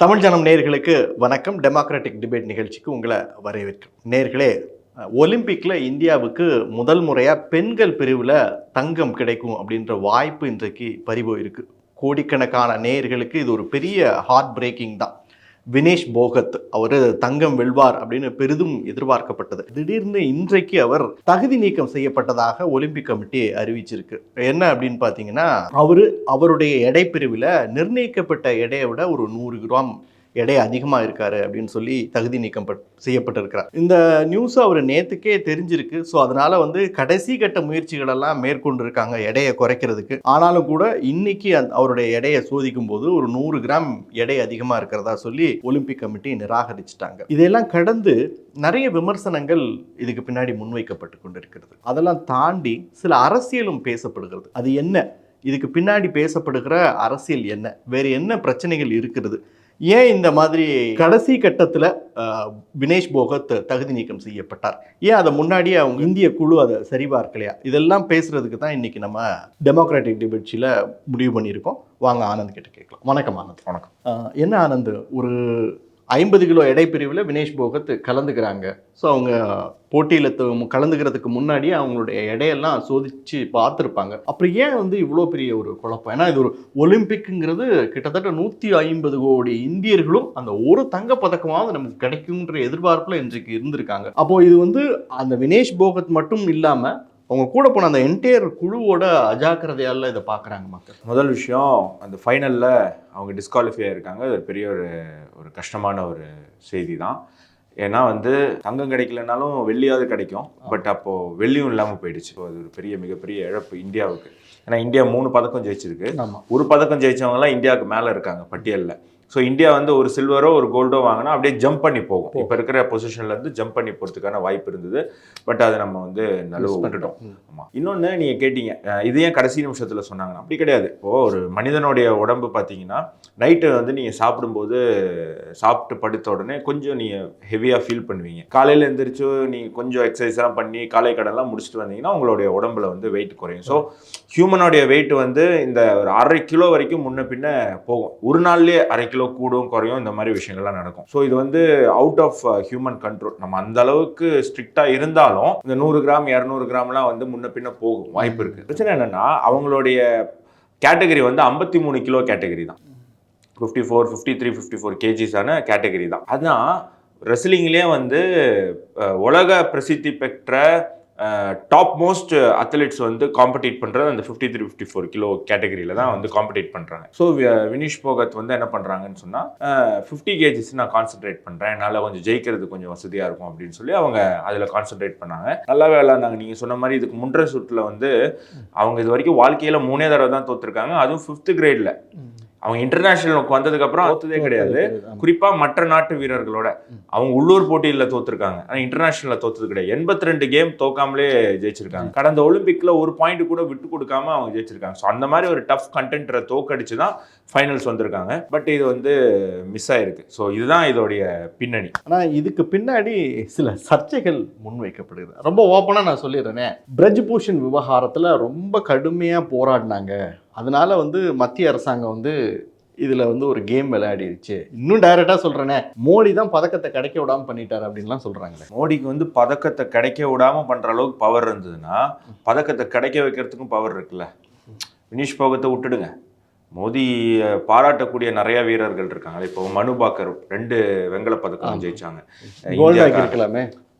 தமிழ் ஜனம் நேர்களுக்கு வணக்கம். டெமோக்ராட்டிக் டிபேட் நிகழ்ச்சிக்கு உங்களை வரவேற்கிறேன் நேர்களே ஒலிம்பிக்கில் இந்தியாவுக்கு முதல் முறையாக பெண்கள் பிரிவில் தங்கம் கிடைக்கும் அப்படின்ற வாய்ப்பு இன்றைக்கு பறிபோயிருக்கு கோடிக்கணக்கான நேர்களுக்கு இது ஒரு பெரிய ஹார்ட் பிரேக்கிங் தான். வினேஷ் போகத் அவர் தங்கம் வெல்வார் அப்படின்னு பெரிதும் எதிர்பார்க்கப்பட்டது. திடீர்னு இன்றைக்கு அவர் தகுதி நீக்கம் செய்யப்பட்டதாக ஒலிம்பிக் கமிட்டி அறிவிச்சிருக்கு. என்ன அப்படின்னு பார்த்தீங்கன்னா அவர் அவருடைய எடை பிரிவில் நிர்ணயிக்கப்பட்ட எடையை விட ஒரு நூறு கிராம் எடை அதிகமாக இருக்காரு அப்படின்னு சொல்லி தகுதி நீக்கம் செய்யப்பட்டிருக்கிறார். இந்த நியூஸ் அவர் நேத்துக்கே தெரிஞ்சிருக்கு. ஸோ அதனால வந்து கடைசி கட்ட முயற்சிகளெல்லாம் மேற்கொண்டிருக்காங்க எடையை குறைக்கிறதுக்கு. ஆனாலும் கூட இன்னைக்கு அவருடைய எடையை சோதிக்கும் போது ஒரு நூறு கிராம் எடை அதிகமாக இருக்கிறதா சொல்லி ஒலிம்பிக் கமிட்டி நிராகரிச்சிட்டாங்க. இதெல்லாம் கடந்து நிறைய விமர்சனங்கள் இதுக்கு பின்னாடி முன்வைக்கப்பட்டு கொண்டிருக்கிறது. அதெல்லாம் தாண்டி சில அரசியலும் பேசப்படுகிறது. அது என்ன? இதுக்கு பின்னாடி பேசப்படுகிற அரசியல் என்ன? வேறு என்ன பிரச்சனைகள் இருக்கிறது? ஏன் இந்த மாதிரி கடைசி கட்டத்தில் வினேஷ் போகத் தகுதி நீக்கம் செய்யப்பட்டார். ஏன் அதை முன்னாடியே அவங்க இந்திய குழு அதை சரிபார்க்கலையா? இதெல்லாம் பேசுறதுக்கு தான் இன்னைக்கு நம்ம டெமோக்ராட்டிக் டிபேட்ஸில் முடிவு பண்ணியிருக்கோம். வாங்க ஆனந்த் கிட்ட கேட்கலாம். வணக்கம் ஆனந்த். வணக்கம். என்ன ஆனந்த்? ஒரு ஐம்பது கிலோ எடை பிரிவில் வினேஷ் போகத் கலந்துக்கிறாங்க. ஸோ அவங்க போட்டியில் கலந்துக்கிறதுக்கு முன்னாடியே அவங்களுடைய எடையெல்லாம் சோதித்து பார்த்துருப்பாங்க. அப்புறம் ஏன் வந்து இவ்வளோ பெரிய ஒரு குழப்பம்? ஏன்னா இது ஒரு ஒலிம்பிக்குங்கிறது கிட்டத்தட்ட நூற்றி ஐம்பது கோடி இந்தியர்களும் அந்த ஒரு தங்க பதக்கமாவது நமக்கு கிடைக்கும்ன்ற எதிர்பார்ப்பில் இன்றைக்கு இருந்திருக்காங்க. அப்போது இது வந்து அந்த வினேஷ் போகத் மட்டும் இல்லாமல் அவங்க கூட போன அந்த என்டையர் குழுவோட அஜாக்கிரதையால இதை பார்க்குறாங்க மக்கள். முதல் விஷயம் அந்த ஃபைனலில் அவங்க டிஸ்குவாலிஃபை ஆயிருக்காங்க. அது பெரிய ஒரு ஒரு கஷ்டமான ஒரு செய்தி தான் ஏன்னா வந்து தங்கம் கிடைக்கலனாலும் வெள்ளியாவது கிடைக்கும். பட் அப்போது வெள்ளியும் இல்லாமல் போயிடுச்சு. அது ஒரு பெரிய மிகப்பெரிய இழப்பு இந்தியாவுக்கு. ஏன்னா இந்தியா மூணு பதக்கம் ஜெயிச்சிருக்கு. ஒரு பதக்கம் ஜெயிச்சவங்கலாம் இந்தியாவுக்கு மேலே இருக்காங்க பட்டியலில். ஸோ இந்தியா வந்து ஒரு சில்வரோ ஒரு கோல்டோ வாங்கினா அப்படியே ஜம்ப் பண்ணி போகும். இப்போ இருக்கிற பொசிஷன்ல இருந்து ஜம்ப் பண்ணி போகிறதுக்கான வாய்ப்பு இருந்தது. பட் அதை நம்ம வந்து நழுவ விட்டுட்டோம். ஆமா. இன்னொன்று நீங்கள் கேட்டீங்க. இது ஏன் கடைசி நிமிஷத்தில் சொன்னாங்கன்னா அப்படி கிடையாது. இப்போது ஒரு மனிதனுடைய உடம்பு பார்த்தீங்கன்னா நைட்டு வந்து நீங்கள் சாப்பிடும்போது சாப்பிட்டு படுத்த உடனே கொஞ்சம் நீங்கள் ஹெவியாக ஃபீல் பண்ணுவீங்க. காலையில் எழுந்திரிச்சு நீங்கள் கொஞ்சம் எக்ஸசைஸ்லாம் பண்ணி காலை கடன்லாம் முடிச்சுட்டு வந்தீங்கன்னா உங்களுடைய உடம்புல வந்து வெயிட் குறையும். ஸோ ஹியூமனுடைய வெயிட் வந்து இந்த ஒரு அரை கிலோ வரைக்கும் முன்ன பின்ன போகும். ஒரு நாள்லயே அரை கிலோ கூடும் குறையும் இந்த மாதிரி விஷயங்கள்லாம் நடக்கும். ஸோ இது வந்து அவுட் ஆஃப் ஹியூமன் கண்ட்ரோல் நம்ம அந்த அளவுக்கு ஸ்ட்ரிக்டாக இருந்தாலும் இந்த நூறு கிராம் இரநூறு கிராம்லாம் வந்து முன்ன பின்ன போகும். வாய்ப்பு இருக்குது பிரச்சனை என்னென்னா அவங்களுடைய கேட்டகரி வந்து ஐம்பத்தி மூணு கிலோ கேட்டகரி தான். Fifty four fifty three fifty four கேஜிஸான category தான். அதுதான் ரெஸ்லிங்லேயே வந்து uh, உலக பிரசித்தி பெற்ற டாப் மோஸ்ட் அத்லெட்ஸ் வந்து காம்படிட் பண்ணுறது அந்த fifty three fifty four kilo கேட்டகரியில் தான் வந்து காம்படிட் பண்ணுறாங்க ஸோ uh, வினிஷ் போகத் வந்து என்ன பண்ணுறாங்கன்னு சொன்னால் ஃபிஃப்டி கேஜிஸ் நான் கான்சென்ட்ரேட் பண்ணுறேன் என்னால் கொஞ்சம் ஜெயிக்கிறது கொஞ்சம் வசதியாக இருக்கும் அப்படின்னு சொல்லி அவங்க அதில் கான்சென்ட்ரேட் பண்ணாங்க. நல்லாவே விளாண்டாங்க நீங்கள் சொன்ன மாதிரி இதுக்கு முன்ற சுற்றில் வந்து அவங்க இது வரைக்கும் வாழ்க்கையில் மூணே தடவை தான் தோத்துருக்காங்க. அதுவும் ஃபிஃப்த் கிரேடில் அவங்க இன்டர்நேஷனலுக்கு வந்ததுக்கு அப்புறம் தோத்ததே கிடையாது. குறிப்பா மற்ற நாட்டு வீரர்களோட. அவங்க உள்ளூர் போட்டியில தோத்துருக்காங்க. ஆனா இன்டர்நேஷனல்ல தோத்தது கிடையாது. எண்பத்தி ரெண்டு கேம் தோக்காமலே ஜெயிச்சிருக்காங்க. கடந்த ஒலிம்பிக்ல ஒரு பாயிண்ட் கூட விட்டு கொடுக்காம அவங்க ஜெயிச்சிருக்காங்க. ஸோ அந்த மாதிரி ஒரு டஃப் கண்டென்ட்டரை தோக்கடிச்சு தான் ஃபைனல்ஸ் வந்திருக்காங்க. பட் இது வந்து மிஸ் ஆயிருக்கு. ஸோ இதுதான் இதோடைய பின்னணி. ஆனால் இதுக்கு பின்னாடி சில சர்ச்சைகள் முன்வைக்கப்படுது. ரொம்ப ஓப்பனாக நான் சொல்லிடுறேனே. பிரஜ் பூஷன் விவகாரத்தில் ரொம்ப கடுமையாக போராடினாங்க. அதனால வந்து மத்திய அரசாங்கம் வந்து இதில் வந்து ஒரு கேம் விளையாடிருச்சு. இன்னும் டைரெக்டாக சொல்கிறேனே மோடி தான் பதக்கத்தை கிடைக்க விடாம பண்ணிட்டாரு அப்படின்லாம் சொல்கிறாங்களே மோடிக்கு வந்து பதக்கத்தை கிடைக்க விடாம பண்ற அளவுக்கு பவர் இருந்ததுன்னா பதக்கத்தை கிடைக்க வைக்கிறதுக்கும் பவர் இருக்குல்ல. வினிஷ் போகத்தை விட்டுடுங்க. மோடி அஹ், பாராட்டக்கூடிய நிறைய வீரர்கள் இருக்காங்க இப்போ மனு பாக்கர் ரெண்டு வெங்கல பதக்கம். ஜெயிச்சாங்க.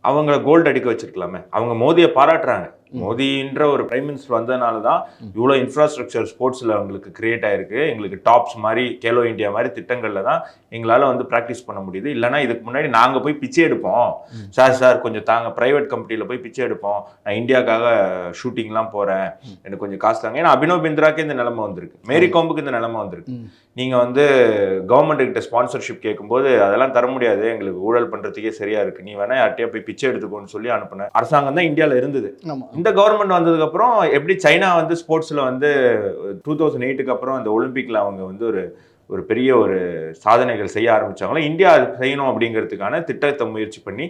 அவங்கள கோல்டு அடிக்க வச்சிருக்கலாமே. அவங்க மோதியை பாராட்டுறாங்க. மோடின்ற ஒரு பிரைம் மினிஸ்டர் வந்ததுனால தான் இவ்வளோ இன்ஃப்ராஸ்ட்ரக்சர் ஸ்போர்ட்ஸில் அவங்களுக்கு கிரியேட் ஆயிருக்கு. எங்களுக்கு டாப்ஸ் மாதிரி கேலோ இந்தியா மாதிரி திட்டங்களில் தான் எங்களால் வந்து ப்ராக்டிஸ் பண்ண முடியுது. இல்லைனா இதுக்கு முன்னாடி நாங்கள் போய் பிச்சை எடுப்போம். சார் சார் கொஞ்சம் தாங்க. ப்ரைவேட் கம்பெனியில் போய் பிச்சை எடுப்போம். நான் இந்தியாக்காக ஷூட்டிங்லாம் போகிறேன் எனக்கு கொஞ்சம் காசு தாங்க. ஏன்னா அபினவ் பிந்த்ராக்கு இந்த நிலைமை வந்திருக்கு. மேரி கோம்புக்கு இந்த நிலைமை வந்திருக்கு. நீங்கள் வந்து கவர்மெண்ட் கிட்ட ஸ்பான்சர்ஷிப் கேட்கும்போது அதெல்லாம் தர முடியாது. எங்களுக்கு ஊழல் பண்ணுறதுக்கே சரியா இருக்கு. நீ வேணா யார்ட்டையா போய் பிச்சை எடுத்துக்கோன்னு சொல்லி அனுப்புனேன் அரசாங்கம் தான் இந்தியாவில் இருந்தது. இந்த கவர்மெண்ட் வந்ததுக்கப்புறம் எப்படி சைனா வந்து ஸ்போர்ட்ஸில் வந்து டூ தௌசண்ட் எயிட்டுக்கு அப்புறம் அந்த ஒலிம்பிக்கில் அவங்க வந்து ஒரு ஒரு பெரிய ஒரு சாதனைகள் செய்ய ஆரம்பிச்சாங்களோ இந்தியா அது செய்யணும் அப்படிங்கிறதுக்கான திட்டத்தை முயற்சி பண்ணி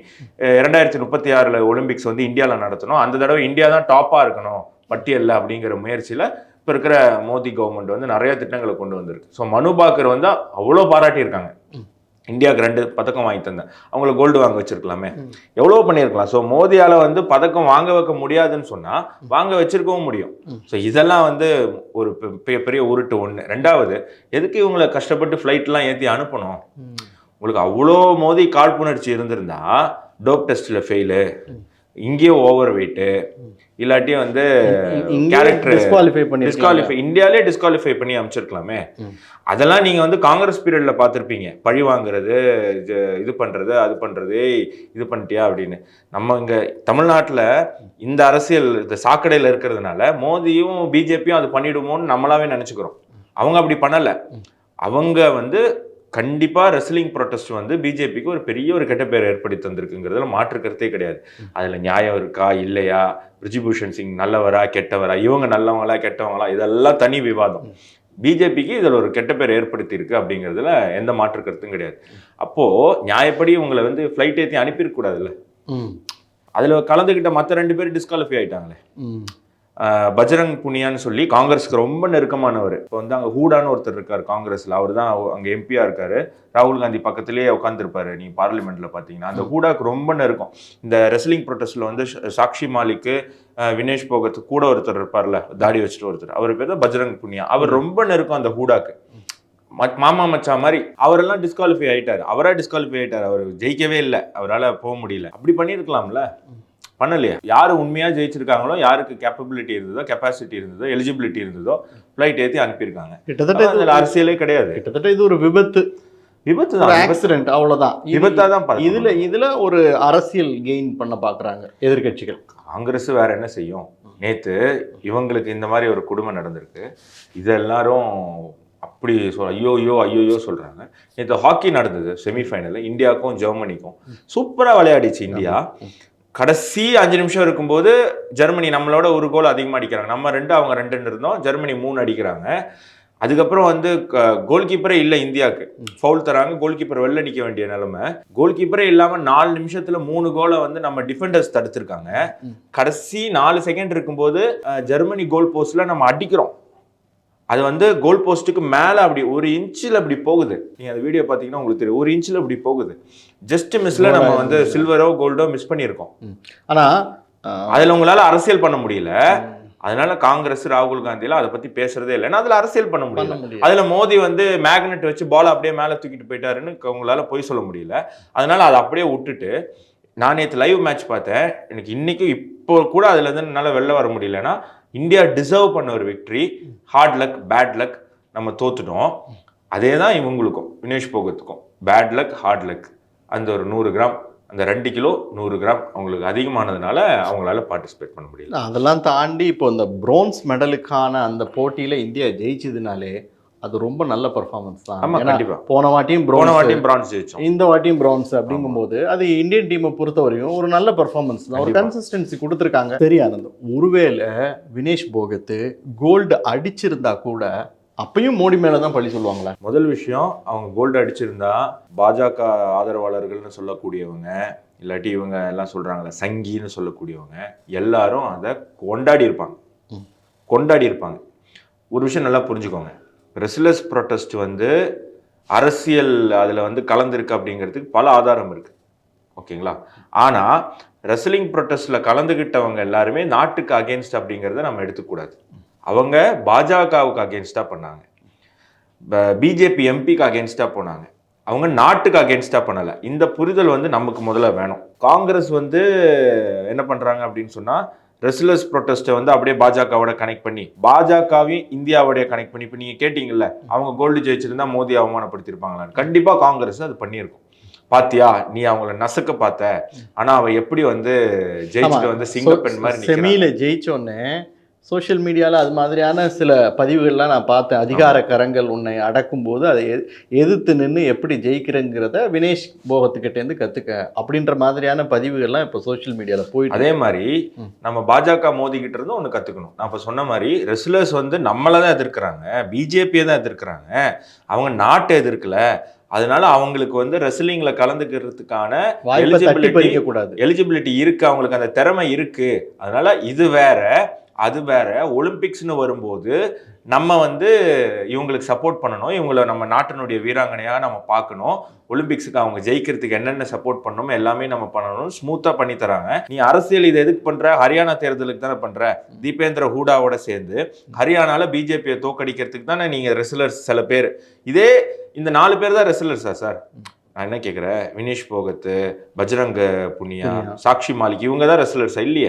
இரண்டாயிரத்தி முப்பத்தி ஆறில் ஒலிம்பிக்ஸ் வந்து இந்தியாவில் நடத்தணும். அந்த தடவை இந்தியா தான் டாப்பாக இருக்கணும் பட்டியலில் அப்படிங்கிற முயற்சியில் இப்போ இருக்கிற மோடி கவர்மெண்ட் வந்து நிறைய திட்டங்களை கொண்டு வந்திருக்கு. ஸோ மனு பாக்கர் வந்து அவ்வளோ பாராட்டியிருக்காங்க. இந்தியாவுக்கு ரெண்டு பதக்கம் வாங்கி தந்தேன். அவங்கள கோல்டு வாங்க வச்சிருக்கலாமே. எவ்வளோ பண்ணியிருக்கலாம். ஸோ மோதியால வந்து பதக்கம் வாங்க வைக்க முடியாதுன்னு சொன்னா வாங்க வச்சிருக்கவும் முடியும். ஸோ இதெல்லாம் வந்து ஒரு பெ- பெ- பெரிய உருட்டு ஒன்று ரெண்டாவது எதுக்கு இவங்களை கஷ்டப்பட்டு ஃப்ளைட்லாம் ஏற்றி அனுப்பணும்? உங்களுக்கு அவ்வளோ மோதி காழ்ப்புணர்ச்சி இருந்திருந்தா டோப் டெஸ்ட்டில் ஃபெயிலு இங்கேயே ஓவர் வெயிட்டு இல்லாட்டி வந்து கேரக்டர் டிஸ்குவாலிஃபை பண்ணி டிஸ்குவாலிஃபை இந்தியாலே டிஸ்குவாலிஃபை பண்ணி அமைச்சிருக்கலாமே. அதெல்லாம் நீங்க வந்து காங்கிரஸ் பீரியட்ல பார்த்திருப்பீங்க. பழி வாங்குறது இது இது பண்றது அது பண்றது ஏய், இது பண்ணிட்டியா அப்படின்னு. நம்ம இங்க தமிழ்நாட்டுல இந்த அரசியல் இந்த சாக்கடையில இருக்கிறதுனால மோதியும் பிஜேபியும் அது பண்ணிடுமோன்னு நம்மளாவே நினைச்சுக்கிறோம். அவங்க அப்படி பண்ணல. அவங்க வந்து கண்டிப்பா ரெஸ்லிங் ப்ரொட்டஸ்ட் வந்து பிஜேபிக்கு ஒரு பெரிய ஒரு கெட்ட பேர் ஏற்படுத்தி தந்திருக்குங்கிறதுல மாற்று கருத்தே கிடையாது. அதுல நியாயம் இருக்கா இல்லையா? பிரிஜிபூஷன் சிங் நல்லவரா கெட்டவரா? இவங்க நல்லவங்களா கெட்டவங்களா? இதெல்லாம் தனி விவாதம். பிஜேபிக்கு இதில் ஒரு கெட்ட பேர் ஏற்படுத்தி இருக்கு அப்படிங்கிறதுல எந்த மாற்று கருத்தும் கிடையாது. அப்போ நியாயப்படி உங்களை வந்து ஃப்ளைட் ஏற்றி அனுப்பியிருக்கூடாதுல்ல அதுல கலந்துக்கிட்ட மற்ற ரெண்டு பேரும் டிஸ்குவாலிஃபை ஆஹ் பஜ்ரங் புனியான்னு சொல்லி காங்கிரஸ்க்கு ரொம்ப நெருக்கமானவர். இப்போ வந்து அங்கே ஹூடான்னு ஒருத்தர் இருக்கார் காங்கிரஸ்ல. அவர் தான் அங்கே எம்பியா இருக்காரு. ராகுல் காந்தி பக்கத்திலேயே உட்காந்துருப்பாரு நீ பார்லிமெண்ட்ல பார்த்தீங்கன்னா அந்த ஹூடாக்கு ரொம்ப நெருக்கம். இந்த ரெஸ்லிங் ப்ரொட்டஸ்ட்ல வந்து சாக்ஷி மாலிக்கு வினேஷ் போகத் கூட ஒருத்தர் இருப்பார்ல தாடி வச்சுட்டு ஒருத்தர். அவர் பேர் தான் பஜ்ரங் புனியா. அவர் ரொம்ப நெருக்கம் அந்த ஹூடாக்கு. மாமா மச்சா மாதிரி அவரெல்லாம் டிஸ்குவாலிஃபை ஆயிட்டாரு. அவரா டிஸ்குவாலிஃபை ஆயிட்டாரு. அவர் ஜெயிக்கவே இல்லை. அவரால் போக முடியல. அப்படி பண்ணியிருக்கலாம்ல பண்ணலையா. யார் உண்மையா ஜெயிச்சிருக்காங்களோ யாருக்கு கேப்பபிலிட்டி இருந்ததோ கெப்பாசிட்டி இருந்ததோ எலிஜிபிலிட்டி இருந்ததோ ஃப்ளைட் ஏற்றி அனுப்பியிருக்காங்க. கிட்டத்தட்ட இது அதுல அரசியலே கிடையாது. கிட்டத்தட்ட இது ஒரு விபத்து. விபத்து. தான் ஆக்சிடென்ட் அவ்வளவுதான். இது- விபத்தா தான். இதுல இதுல ஒரு அரசியல் கெயின் பண்ண பாக்குறாங்க எதிர்க்கட்சிகள் காங்கிரஸ் வேற என்ன செய்யும்? நேத்து இவங்களுக்கு இந்த மாதிரி ஒரு குடும்பம் நடந்திருக்கு. இது எல்லாரும் அப்படி சொல் ஐயோ ஐயோ ஐயோயோ சொல்றாங்க. நேற்று ஹாக்கி நடந்தது செமிஃபைனல் இந்தியாவுக்கும் ஜெர்மனிக்கும். சூப்பரா விளையாடிச்சு இந்தியா. கடைசி அஞ்சு நிமிஷம் இருக்கும்போது ஜெர்மனி நம்மளோட ஒரு கோல் அதிகமாக அடிக்கிறாங்க. நம்ம ரெண்டு அவங்க ரெண்டுன்னு இருந்தோம். ஜெர்மனி மூணு அடிக்கிறாங்க. அதுக்கப்புறம் வந்து கோல் கீப்பரே இல்லை இந்தியாவுக்கு. ஃபவுல் தராங்க கோல் கீப்பர் வெளில நிற்க வேண்டிய நிலைமை. கோல் கீப்பரே இல்லாமல் நாலு நிமிஷத்துல மூணு கோலை வந்து நம்ம டிஃபெண்டர்ஸ் தடுத்திருக்காங்க. கடைசி நாலு செகண்ட் இருக்கும்போது ஜெர்மனி கோல் போஸ்ட்ல நம்ம அடிக்கிறோம். அது வந்து கோல் போஸ்ட்டுக்கு மேலே அப்படி ஒரு இன்ச்சில் அப்படி போகுது. நீங்கள் அந்த வீடியோ பார்த்தீங்கன்னா உங்களுக்கு தெரியும். ஒரு இன்ச்சில் அப்படி போகுது. ஜஸ்ட் மிஸ்ல நம்ம வந்து சில்வரோ கோல்டோ மிஸ் பண்ணியிருக்கோம். ஆனா ஆஹ், அதில் உங்களால அரசியல் பண்ண முடியல. அதனால காங்கிரஸ் ராகுல் காந்திலாம் அதை பத்தி பேசுறதே இல்லை. ஏன்னா அதுல அரசியல் பண்ண முடியல. அதுல மோடி வந்து மேக்னெட் வச்சு பால் அப்படியே மேல தூக்கிட்டு போயிட்டாருன்னு உங்களால போய் சொல்ல முடியல. அதனால அதை அப்படியே விட்டுட்டு நான் நேற்று லைவ் மேட்ச் பார்த்தேன். எனக்கு இன்னைக்கும் இப்போ கூட அதுல இருந்து என்னால வெளில வர முடியலன்னா இந்தியா டிசர்வ் பண்ண ஒரு victory hard luck bad luck நம்ம தோத்துட்டோம். அதே தான் இவங்களுக்கும் வினேஷ் போகத்துக்கும். பேட் லக் ஹார்ட் லக் அந்த ஒரு நூறு கிராம் அந்த ரெண்டு கிலோ நூறு கிராம் அவங்களுக்கு அதிகமானதுனால அவங்களால பார்ட்டிசிபேட் பண்ண முடியல. அதெல்லாம் தாண்டி இப்போ இந்த ப்ரோன்ஸ் மெடலுக்கான அந்த போட்டியில் இந்தியா ஜெயிச்சதுனாலே அது ரொம்ப நல்ல பெர்ஃபார்மன்ஸ் தான். ஆமா ஏன்னா கண்டிப்பா. போன வாட்டியும் போன வாட்டியும் பிரான்ஸ் ஜெயிச்சோம். இந்த வாட்டியும் பிரான்ஸ் அப்படிங்கும்போது அது இந்தியன் டீமை பொறுத்த வரையும் ஒரு நல்ல பெர்ஃபார்மன்ஸ் தான். ஒரு. கன்சிஸ்டன்சி கொடுத்துருக்காங்க. சரி ஆனந்தம். ஒருவேளை வினேஷ் போகத்து கோல்டு அடிச்சிருந்தா கூட அப்பயும் மோடி மேல தான் பழி சொல்லுவாங்களா. முதல் விஷயம் அவங்க கோல்டு அடிச்சிருந்தா பாஜக ஆதரவாளர்கள்னு சொல்லக்கூடியவங்க இல்லாட்டி இவங்க எல்லாம் சொல்றாங்கல்ல சங்கின்னு சொல்லக்கூடியவங்க எல்லாரும் அதை கொண்டாடி இருப்பாங்க. கொண்டாடி இருப்பாங்க. ஒரு விஷயம் நல்லா புரிஞ்சுக்கோங்க. ரெஸ்லெஸ் ப்ரொட்டஸ்ட் வந்து அரசியல் அதில் வந்து கலந்துருக்கு அப்படிங்கிறதுக்கு பல ஆதாரம் இருக்குது ஓகேங்களா? ஆனால் ரெஸ்லிங் ப்ரொட்டஸ்டில் கலந்துக்கிட்டவங்க எல்லாருமே நாட்டுக்கு அகேன்ஸ்ட் அப்படிங்கிறத நம்ம எடுத்துக்கூடாது அவங்க பாஜகவுக்கு அகேன்ஸ்டாக பண்ணாங்க. பிஜேபி எம்பிக்கு அகேன்ஸ்டாக போனாங்க. அவங்க நாட்டுக்கு அகேன்ஸ்டாக பண்ணலை. இந்த புரிதல் வந்து நமக்கு முதல்ல வேணும். காங்கிரஸ் வந்து என்ன பண்ணுறாங்க அப்படின்னு சொன்னால் ரெஸ்லர்ஸ் ப்ரொட்டஸ்ட்டை வந்து அப்படியே பாஜகவோட கனெக்ட் பண்ணி பாஜகவையும் இந்தியாவோட கனெக்ட் பண்ணி இப்போ நீங்கள் கேட்டிங்கல்ல அவங்க கோல்டு ஜெயிச்சிருந்தா மோடி அவமானப்படுத்தியிருப்பாங்களான்னு கண்டிப்பாக காங்கிரஸ் அது பண்ணியிருக்கும். பாத்தியா நீ அவங்கள நசுக்க பார்த்த ஆனா அவ எப்படி வந்து ஜெயிச்சுட்டு வந்து சிங்கப்பெண் மாதிரி. செமியில ஜெயிச்சோன்னே சோஷியல் மீடியால அது மாதிரியான சில பதிவுகள்லாம் நான் பார்த்தேன். அதிகார கரங்கள் உன்னை அடக்கும்போது அதை எதிர்த்து நின்று எப்படி ஜெயிக்கிறேங்கிறத வினேஷ் போகத்துக்கிட்டேருந்து கத்துக்க அப்படின்ற மாதிரியான பதிவுகள்லாம் இப்போ சோஷியல் மீடியால போயிட்டு அதே மாதிரி. நம்ம பாஜக மோதிக்கிட்டு இருந்தும் ஒன்று கற்றுக்கணும் நான் இப்போ சொன்ன மாதிரி ரெஸ்லர்ஸ் வந்து நம்மளை தான் எதிர்க்கிறாங்க. பிஜேபியை தான் எதிர்க்கிறாங்க. அவங்க நாட்டை எதிர்க்கல. அதனால அவங்களுக்கு வந்து ரெஸ்லிங்ல கலந்துக்கிறதுக்கான கூடாது. எலிஜிபிலிட்டி இருக்கு. அவங்களுக்கு அந்த திறமை இருக்கு. அதனால இது வேற. அது வேற. ஒலிம்பிக்ஸ்னு வரும்போது நம்ம வந்து இவங்களுக்கு சப்போர்ட் பண்ணணும். இவங்கள நம்ம நாட்டினுடைய வீராங்கனையாக நம்ம பார்க்கணும். ஒலிம்பிக்ஸுக்கு அவங்க ஜெயிக்கிறதுக்கு என்னென்ன சப்போர்ட் பண்ணணும் எல்லாமே நம்ம பண்ணணும். ஸ்மூத்தாக பண்ணி தராங்க. நீ அரசியல் இதை எதுக்கு பண்ணுற ஹரியானா தேர்தலுக்கு தானே பண்ணுற தீபேந்திர ஹூடாவோட சேர்ந்து. ஹரியானால பிஜேபியை தோக்கடிக்கிறதுக்கு தானே நீங்கள் ரெஸ்லர்ஸ் சில பேர். இதே இந்த நாலு பேர் தான் ரெசிலர்ஸா சார்? நான் என்ன கேட்குறேன் வினேஷ் போகத்து பஜ்ரங்க புனியா. சாக்ஷி மாலிக் இவங்க தான் ரெஸ்லர்ஸா இல்லையே.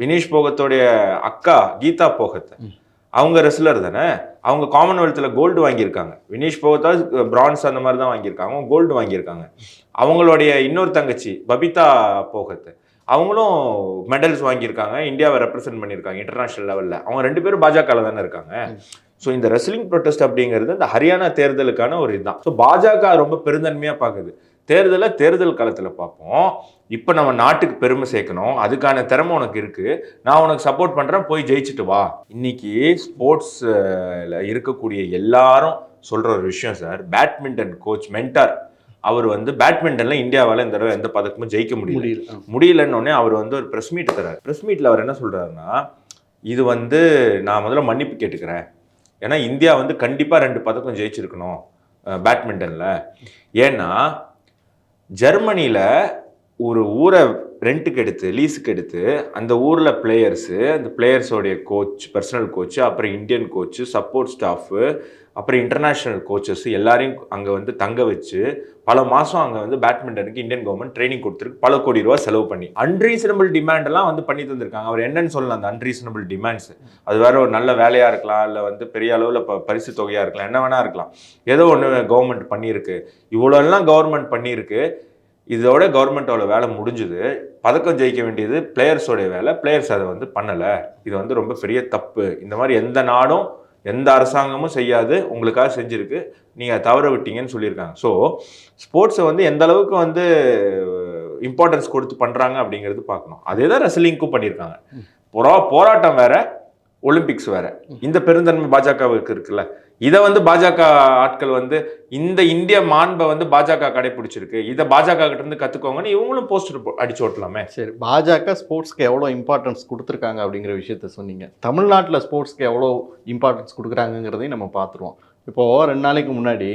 வினேஷ் போகத்தோடைய அக்கா கீதா போகத் அவங்க ரெஸ்லர் தானே? அவங்க காமன்வெல்த்தில் கோல்டு வாங்கியிருக்காங்க. வினேஷ் போகத்தா பிரான்ஸ் அந்த மாதிரி தான் வாங்கியிருக்காங்க. அவங்க கோல்டு வாங்கியிருக்காங்க. அவங்களுடைய இன்னொரு தங்கச்சி பபிதா போகத் அவங்களும் மெடல்ஸ் வாங்கியிருக்காங்க. இந்தியாவை ரெப்ரசென்ட் பண்ணியிருக்காங்க இன்டர்நேஷனல் லெவலில் அவங்க ரெண்டு பேரும் பாஜகவில் தானே இருக்காங்க. ஸோ இந்த ரெஸ்லிங் ப்ரொட்டஸ்ட் அப்படிங்கிறது இந்த ஹரியானா தேர்தலுக்கான ஒரு இதுதான். ஸோ பாஜக ரொம்ப பெருந்தன்மையாக பார்க்குது. தேர்தலை தேர்தல் காலத்தில் பார்ப்போம். இப்போ நம்ம நாட்டுக்கு பெருமை சேர்க்கணும். அதுக்கான திறமை உனக்கு இருக்கு. நான் உனக்கு சப்போர்ட் பண்ணுறேன் போய் ஜெயிச்சுட்டு வா. இன்னைக்கு ஸ்போர்ட்ஸில் இருக்கக்கூடிய எல்லாரும் சொல்கிற ஒரு விஷயம் சார் பேட்மிண்டன் கோச் மென்டார் அவர் வந்து பேட்மிண்டன்ல இந்தியாவால் இந்த தடவை எந்த பதக்கமும் ஜெயிக்க முடியல. முடியல முடியலன்னொடனே அவர் வந்து ஒரு ப்ரெஸ் மீட் தரார். ப்ரெஸ் மீட்டில் அவர் என்ன சொல்றாருன்னா இது வந்து நான் முதல்ல மன்னிப்பு கேட்டுக்கிறேன். ஏன்னா இந்தியா வந்து கண்டிப்பாக ரெண்டு பதக்கம் ஜெயிச்சிருக்கணும் பேட்மிண்டனில். ஏன்னா ஜெர்மனியில் ஒரு ஊரை ரெண்ட்டுக்கு எடுத்து லீஸுக்கு எடுத்து அந்த ஊரில் பிளேயர்ஸு அந்த பிளேயர்ஸோடைய கோச் பர்சனல் கோச்சு அப்புறம் இந்தியன் கோச்சு சப்போர்ட் ஸ்டாஃபு அப்புறம் இன்டர்நேஷ்னல் கோச்சஸ் எல்லாரையும் அங்கே வந்து தங்க வச்சு பல மாதம் அங்கே வந்து பேட்மிண்டனுக்கு இந்தியன் கவர்மெண்ட் ட்ரைனிங் கொடுத்துருக்கு. பல கோடி ரூபா செலவு பண்ணி. அன்ரீசனபிள் டிமாண்டெல்லாம் வந்து பண்ணி தந்திருக்காங்க. அவர் என்னன்னு சொல்லலாம் அந்த அன்ரீசனபிள் டிமாண்ட்ஸ் அது வேற ஒரு நல்ல வேலையாக இருக்கலாம் இல்லை வந்து பெரிய அளவில் ப பரிசு தொகையாக இருக்கலாம் என்ன வேணா இருக்கலாம். ஏதோ ஒன்று கவர்மெண்ட் பண்ணியிருக்கு. இவ்வளோலாம் கவர்மெண்ட் பண்ணியிருக்கு. இதோட கவர்மெண்ட்டோட வேலை முடிஞ்சுது. பதக்கம் ஜெயிக்க வேண்டியது பிளேயர்ஸோடைய வேலை. பிளேயர்ஸ் அதை வந்து பண்ணலை. இது வந்து ரொம்ப பெரிய தப்பு. இந்த மாதிரி எந்த நாடும் எந்த அரசாங்கமும் செய்யாது உங்களுக்காக செஞ்சிருக்கு நீங்கள் தவற விட்டீங்கன்னு சொல்லியிருக்காங்க. ஸோ ஸ்போர்ட்ஸை வந்து எந்த அளவுக்கு வந்து இம்பார்ட்டன்ஸ் கொடுத்து பண்ணுறாங்க அப்படிங்கிறது பார்க்கணும். அதே தான் ரெஸ்லிங்க்கும் பண்ணியிருக்காங்க. போரா போராட்டம் வேற ஒலிம்பிக்ஸ் வேற. இந்த பெருந்தன்மை பாஜகவுக்கு இருக்குல்ல. இதை வந்து பாஜக ஆட்கள் வந்து இந்த இந்திய மாண்பை வந்து பாஜக கடைபிடிச்சிருக்கு இதை பாஜக கிட்ட இருந்து கத்துக்கோங்கன்னு இவங்களும் போஸ்டர் அடிச்சு ஓட்டலாமே. சரி பாஜக ஸ்போர்ட்ஸ்க்கு எவ்வளோ இம்பார்ட்டன்ஸ் கொடுத்துருக்காங்க அப்படிங்கிற விஷயத்த சொன்னீங்க. தமிழ்நாட்டில் ஸ்போர்ட்ஸ்க்கு எவ்வளோ இம்பார்ட்டன்ஸ் கொடுக்குறாங்கங்கிறதையும் நம்ம பார்த்துருவோம். இப்போது ரெண்டு நாளைக்கு முன்னாடி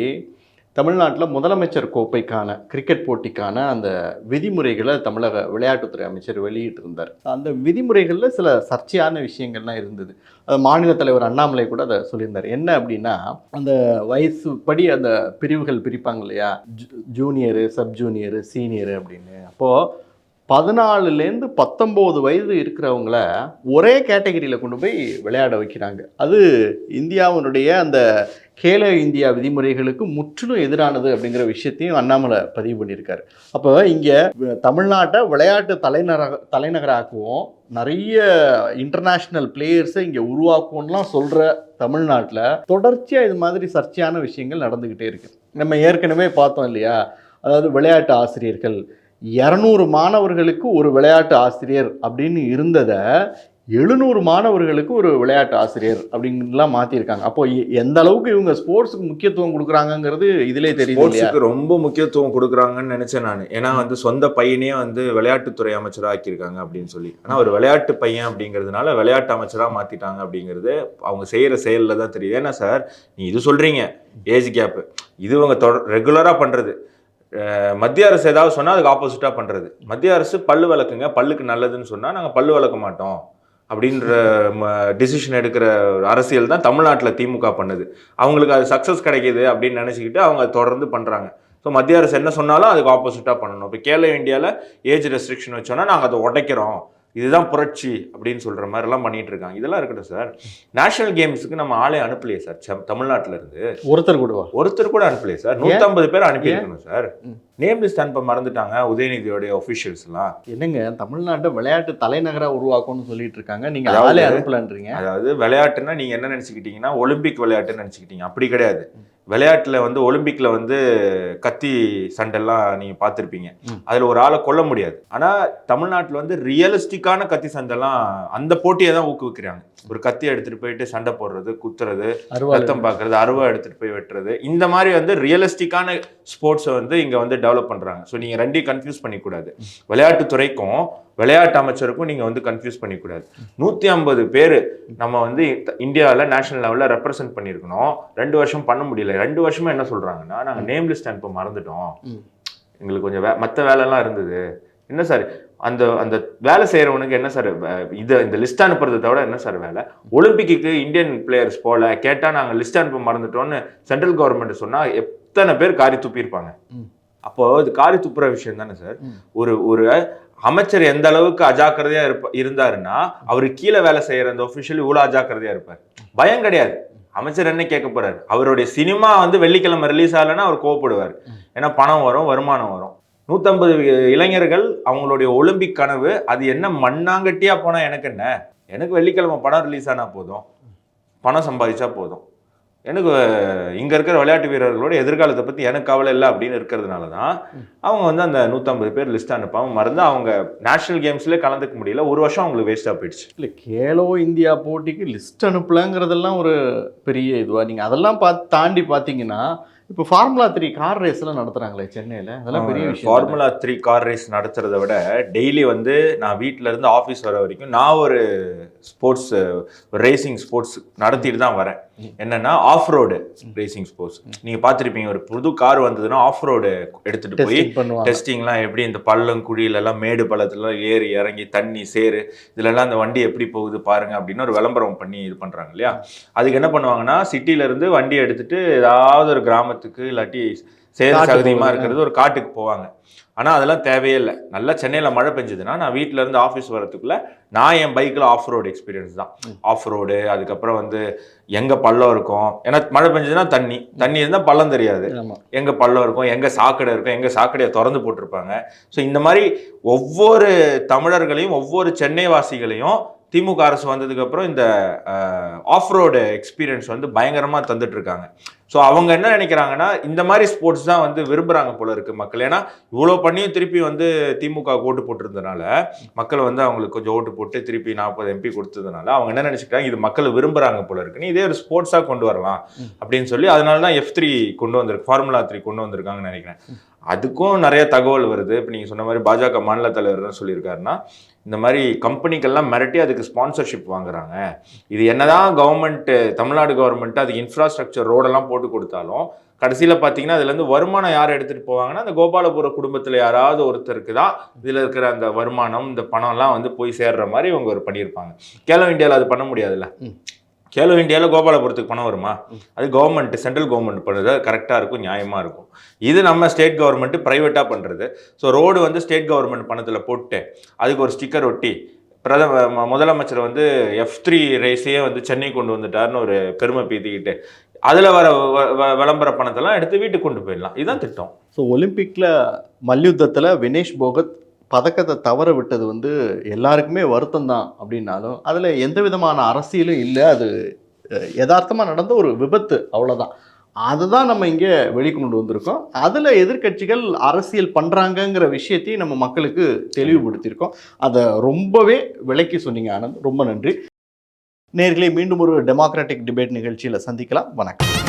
தமிழ்நாட்டில் முதலமைச்சர் கோப்பைக்கான கிரிக்கெட் போட்டிக்கான அந்த விதிமுறைகளை தமிழக விளையாட்டுத்துறை அமைச்சர் வெளியிட்டிருந்தார். அந்த விதிமுறைகளில் சில சர்ச்சையான விஷயங்கள்லாம் இருந்தது. அது மாநில தலைவர் அண்ணாமலை கூட அதை சொல்லியிருந்தார். என்ன அப்படின்னா அந்த வயசு படி அந்த பிரிவுகள் பிரிப்பாங்க இல்லையா? ஜூ- ஜூனியரு சப் ஜூனியரு சீனியரு அப்படின்னு. அப்போது பதினாலுலேருந்து பத்தொம்போது வயது இருக்கிறவங்கள ஒரே கேட்டகரியில் கொண்டு போய் விளையாட வைக்கிறாங்க. அது இந்தியாவினுடைய அந்த கேலோ இந்தியா விதிமுறைகளுக்கு முற்றிலும் எதிரானது அப்படிங்கிற விஷயத்தையும் அண்ணாமலை பதிவு பண்ணியிருக்காரு. அப்போ இங்கே தமிழ்நாட்டை விளையாட்டு தலைநகர தலைநகராக்குவோம். நிறைய இன்டர்நேஷ்னல் பிளேயர்ஸை இங்கே உருவாக்குவோம்லாம் சொல்கிற தமிழ்நாட்டில் தொடர்ச்சியாக இது மாதிரி சர்ச்சையான விஷயங்கள் நடந்துக்கிட்டே இருக்குது நம்ம ஏற்கனவே பார்த்தோம் இல்லையா? அதாவது விளையாட்டு ஆசிரியர்கள் இரநூறு மாணவர்களுக்கு ஒரு விளையாட்டு ஆசிரியர் அப்படின்னு இருந்ததை எழுநூறு மாணவர்களுக்கு ஒரு விளையாட்டு ஆசிரியர் அப்படின்லாம் மாற்றிருக்காங்க அப்போ எ- எந்த அளவுக்கு இவங்க ஸ்போர்ட்ஸுக்கு முக்கியத்துவம் கொடுக்குறாங்கங்கிறது இதிலே தெரியுது ஸ்போர்ட்ஸுக்கு ரொம்ப முக்கியத்துவம் கொடுக்குறாங்கன்னு நினச்சேன் நான். ஏன்னா வந்து சொந்த பையனே வந்து விளையாட்டுத்துறை அமைச்சராக ஆக்கியிருக்காங்க அப்படின்னு சொல்லி. ஆனால் ஒரு விளையாட்டு பையன் அப்படிங்கிறதுனால விளையாட்டு அமைச்சராக மாற்றிட்டாங்க அப்படிங்கிறது அவங்க செய்கிற செயலில் தான் தெரியுது. ஏன்னா சார் நீ இது சொல்கிறீங்க ஏஜ் கேப்பு. இது இவங்க தொடர் ரெகுலராக பண்ணுறது மத்திய அரசு ஏதாவது சொன்னால் அதுக்கு ஆப்போசிட்டாக பண்ணுறது மத்திய அரசு பல்லு வளர்க்குங்க பல்லுக்கு நல்லதுன்னு சொன்னால் நாங்கள் பல்லு வளர்க்க மாட்டோம். அப்படின்ற டிசிஷன் எடுக்கிற ஒரு அரசியல் தான் தமிழ்நாட்டில் திமுக பண்ணுது. அவங்களுக்கு அது சக்ஸஸ் கிடைக்கிது அப்படின்னு நினச்சிக்கிட்டு அவங்க தொடர்ந்து பண்ணுறாங்க ஸோ மத்திய அரசு என்ன சொன்னாலும் அதுக்கு ஆப்போசிட்டாக பண்ணணும். இப்போ கேலோ இந்தியாவில் ஏஜ் ரெஸ்ட்ரிக்ஷன் வச்சோன்னா நாங்கள் அதை உடைக்கிறோம். இதுதான் புரட்சி அப்படின்னு சொல்கிற மாதிரிலாம் பண்ணிட்டு இருக்காங்க. இதெல்லாம் இருக்கட்டும் சார். நேஷனல் கேம்ஸுக்கு நம்ம ஆளே அனுப்பலையே சார். செம்- தமிழ்நாட்டுல இருந்து. ஒருத்தர் கூடவா ஒருத்தர் கூட அனுப்பலையே சார். நூற்றம்பது பேர் அனுப்பியிருக்கணும் சார். நேம் லிஸ்ட் அனுப்ப மறந்துட்டாங்க உதயநிதியோடைய ஒஃபிஷியல்ஸ்லாம் என்னங்க தமிழ்நாட்டை விளையாட்டு தலைநகரா உருவாக்கும்னு சொல்லிட்டு இருக்காங்க. நீங்க அதாவது- ஆளே அனுப்பலன்றீங்க. அதாவது விளையாட்டுன்னா நீங்க என்ன நினைச்சுக்கிட்டீங்கன்னா ஒலிம்பிக் விளையாட்டுன்னு நினைச்சுக்கிட்டீங்க. அப்படி கிடையாது. விளையாட்டுல வந்து ஒலிம்பிக்ல வந்து கத்தி சண்டெல்லாம் நீங்க பார்த்திருப்பீங்க. அதுல ஒரு ஆளை கொல்ல முடியாது. ஆனா தமிழ்நாட்டுல வந்து ரியலிஸ்டிக்கான கத்தி சண்டைலாம் அந்த போட்டியை தான் ஊக்குவிக்கிறாங்க. ஒரு கத்தி எடுத்துட்டு போயிட்டு சண்டை போடுறது குத்துறது ரத்தம் பார்க்கறது அருவா எடுத்துட்டு போய் வெட்டுறது இந்த மாதிரி வந்து ரியலிஸ்டிக்கான ஸ்போர்ட்ஸை வந்து இங்க வந்து டெவலப் பண்றாங்க. ஸோ நீங்க ரெண்டையும் கன்ஃபியூஸ் பண்ணிக்கூடாது விளையாட்டுத்துறைக்கும் விளையாட்டு அமைச்சருக்கும் நீங்க வந்து கன்ஃபியூஸ் பண்ணிக்கூடாது. நூத்தி ஐம்பது பேர் நம்ம வந்து இந்தியாவில் நேஷனல் லெவலில் ரெப்ரசென்ட் பண்ணியிருக்கணும் ரெண்டு வருஷம் பண்ண முடியல. ரெண்டு வருஷமா என்ன சொல்றாங்கன்னா நாங்க நேம் லிஸ்ட் அனுப்ப மறந்துட்டோம். எங்களுக்கு கொஞ்சம் வே மற்ற வேலைலாம் இருந்தது. என்ன சார் அந்த அந்த வேலை செய்யறவனுக்கு என்ன சார் இதை இந்த லிஸ்ட் அனுப்புறதை தவிர என்ன சார் வேலை? ஒலிம்பிக்கு இந்தியன் பிளேயர்ஸ் போல கேட்டா நாங்க லிஸ்ட் அனுப்ப மறந்துட்டோம்னு சென்ட்ரல் கவர்மெண்ட் சொன்னா எத்தனை பேர் காரி துப்பியிருப்பாங்க. அப்போ இது காரி துப்புற விஷயம் தானே சார். ஒரு ஒரு அமைச்சர் எந்த அளவுக்கு அஜாக்கிரதையா இருப்ப இருந்தாருன்னா அவரு கீழே வேலை செய்யற அந்த ஒபிஷியல் இவ்வளவு அஜாக்கிரதையா இருப்பார். பயம் கிடையாது. அமைச்சர் என்ன கேட்க போறாரு? அவருடைய சினிமா வந்து வெள்ளிக்கிழமை ரிலீஸ் ஆகலைன்னா அவர் கோவப்படுவார். ஏன்னா பணம் வரும் வருமானம் வரும். நூத்தம்பது இளைஞர்கள் அவங்களுடைய ஒலிம்பிக் கனவு அது என்ன மண்ணாங்கட்டியா போனா எனக்கு என்ன? எனக்கு வெள்ளிக்கிழமை படம் ரிலீஸ் ஆனா போதும். பணம் சம்பாதிச்சா போதும். எனக்கு இங்க இருக்கிற விளையாட்டு வீரர்களோட எதிர்காலத்தை பத்தி எனக்கு கவலை இல்லை அப்படின்னு இருக்கிறதுனால தான் அவங்க வந்து அந்த நூற்றம்பது பேர் லிஸ்ட் அனுப்பாம மறந்து அவங்க நேஷனல் கேம்ஸ்லேயே கலந்துக்க முடியல. ஒரு வருஷம் அவங்களுக்கு வேஸ்ட்டாக போயிடுச்சு. இல்லை கேலோ இந்தியா போட்டிக்கு லிஸ்ட் அனுப்பலங்கிறதெல்லாம் ஒரு பெரிய இதுவா? நீங்கள் அதெல்லாம் பார்த்து தாண்டி பார்த்தீங்கன்னா இப்போ ஃபார்முலா த்ரீ கார் ரேஸ்லாம் நடத்துகிறாங்களே சென்னையில்? அதெல்லாம் பெரிய விஷயம்? ஃபார்முலா த்ரீ கார் ரேஸ் நடத்துறத விட டெய்லி வந்து நான் வீட்ல இருந்து ஆஃபீஸ் வர வரைக்கும் நான் ஒரு ஸ்போர்ட்ஸ் ரேசிங் ஸ்போர்ட்ஸ் நடத்திட்டு தான் வரேன். என்னன்னா ஆஃப் ரோடு ரேசிங் ஸ்போர்ட்ஸ் நீங்க பார்த்திருப்பீங்க ஒரு புது கார் வந்ததுன்னா ஆஃப் ரோடு எடுத்துட்டு போய் டெஸ்டிங்லாம் எப்படி இந்த பள்ளம் குழியிலலாம் மேடு பள்ளத்துலலாம் ஏறி இறங்கி தண்ணி சேரு இதுலலாம் அந்த வண்டி எப்படி போகுது பாருங்க அப்படின்னு ஒரு விளம்பரம் பண்ணி இது பண்றாங்க இல்லையா? அதுக்கு என்ன பண்ணுவாங்கன்னா சிட்டில இருந்து வண்டி எடுத்துட்டு ஏதாவது ஒரு கிராமத்துக்கு இல்லாட்டி காட்டுக்கு சகதியமா. இருக்கிறது ஒரு காட்டுக்கு போவாங்க. ஆனா அதெல்லாம் தேவையே இல்லை. நல்லா சென்னையில மழை பெஞ்சதுன்னா நான் வீட்ல இருந்து ஆஃபீஸ் வரதுக்குள்ள நான் என் பைக்ல ஆஃப் ரோடு எக்ஸ்பீரியன்ஸ் தான். ஆஃப் ரோடு அதுக்கப்புறம் வந்து எங்க பள்ளம் இருக்கும்? ஏன்னா மழை பெஞ்சதுன்னா தண்ணி. தண்ணி இருந்தால் பள்ளம் தெரியாது. எங்க பள்ளம் இருக்கும்? எங்க சாக்கடை இருக்கும்? எங்க சாக்கடையை திறந்து போட்டிருப்பாங்க. ஸோ இந்த மாதிரி ஒவ்வொரு தமிழர்களையும் ஒவ்வொரு சென்னை வாசிகளையும் திமுக அரசு வந்ததுக்கப்புறம் இந்த ஆஃப்ரோடு எக்ஸ்பீரியன்ஸ் வந்து பயங்கரமாக தந்துட்டு இருக்காங்க ஸோ அவங்க என்ன நினைக்கிறாங்கன்னா இந்த மாதிரி ஸ்போர்ட்ஸ் தான் வந்து விரும்புகிறாங்க போல இருக்குது மக்கள். ஏன்னா இவ்வளோ பண்ணியும் திருப்பி வந்து திமுக ஓட்டு போட்டிருந்தனால மக்கள் வந்து அவங்களுக்கு கொஞ்சம் ஓட்டு போட்டு திருப்பி நாற்பது எம்பி கொடுத்ததுனால அவங்க என்ன நினச்சிக்கிறாங்க இது மக்கள் விரும்புகிறாங்க போல இருக்குன்னு இதே ஒரு ஸ்போர்ட்ஸாக கொண்டு வரலாம் அப்படின்னு சொல்லி அதனால தான் எஃப் த்ரீ கொண்டு வந்திருக்கு ஃபார்முலா த்ரீ கொண்டு வந்திருக்காங்கன்னு நினைக்கிறேன். அதுக்கும் நிறைய தகவல் வருது. இப்போ நீங்கள் சொன்ன மாதிரி பாஜக மாநில தலைவர் தான் சொல்லியிருக்காருன்னா இந்த மாதிரி கம்பெனிக்கெல்லாம் மிரட்டி அதுக்கு ஸ்பான்சர்ஷிப் வாங்குறாங்க. இது என்னதான் கவர்மெண்ட் தமிழ்நாடு கவர்மெண்ட் அதுக்கு இன்ஃப்ராஸ்ட்ரக்சர் ரோடெல்லாம் போட்டு கொடுத்தாலும் கடைசியில் பார்த்தீங்கன்னா அதுலேருந்து வருமானம் யார் எடுத்துகிட்டு போவாங்கன்னா அந்த கோபாலபுர குடும்பத்தில் யாராவது ஒருத்தருக்கு தான் இதில் இருக்கிற அந்த வருமானம் இந்த பணம்லாம் வந்து போய் சேர்ற மாதிரி இவங்க ஒரு பண்ணியிருப்பாங்க. கேலோ இந்தியாவில் அது பண்ண முடியாதுல்ல? கேலோ இந்தியாவில் கோபாலபுரத்துக்கு பணம் வருமா? அது கவர்மெண்ட் சென்ட்ரல் கவர்மெண்ட் பண்ணுறது கரெக்டாக இருக்கும் நியாயமாக இருக்கும். இது நம்ம ஸ்டேட் கவர்மெண்ட்டு ப்ரைவேட்டாக பண்ணுறது ஸோ ரோடு வந்து ஸ்டேட் கவர்மெண்ட் பணத்தில் போட்டு அதுக்கு ஒரு ஸ்டிக்கர் ஒட்டி பிரதம முதலமைச்சர் வந்து எஃப் த்ரீ ரேஸையே வந்து சென்னை கொண்டு வந்துட்டாருன்னு ஒரு பெருமை பீத்திக்கிட்டு அதில் வர வ- வ- விளம்பர பணத்தெல்லாம் எடுத்து வீட்டுக்கு கொண்டு போயிடலாம். இதுதான் திட்டம். ஸோ ஒலிம்பிக்கில் மல்யுத்தத்தில் வினேஷ் போகத் பதக்கத்தை தவற விட்டது வந்து எல்லாருக்குமே வருத்தம் தான் அப்படின்னாலும் அதில் எந்த விதமான அரசியலும் இல்லை. அது யதார்த்தமாக நடந்த ஒரு விபத்து அவ்வளோதான் அதுதான் நம்ம இங்கே வெளிக்கொண்டு வந்திருக்கோம். அதில் எதிர்க்கட்சிகள் அரசியல் பண்ணுறாங்கங்கிற விஷயத்தையும் நம்ம மக்களுக்கு தெளிவுபடுத்தியிருக்கோம். அதை ரொம்பவே விளக்கி சொன்னீங்க ஆனந்த். ரொம்ப நன்றி. நேர்களை மீண்டும் ஒரு டெமோக்ராட்டிக் டிபேட் நிகழ்ச்சியில் சந்திக்கலாம். வணக்கம்.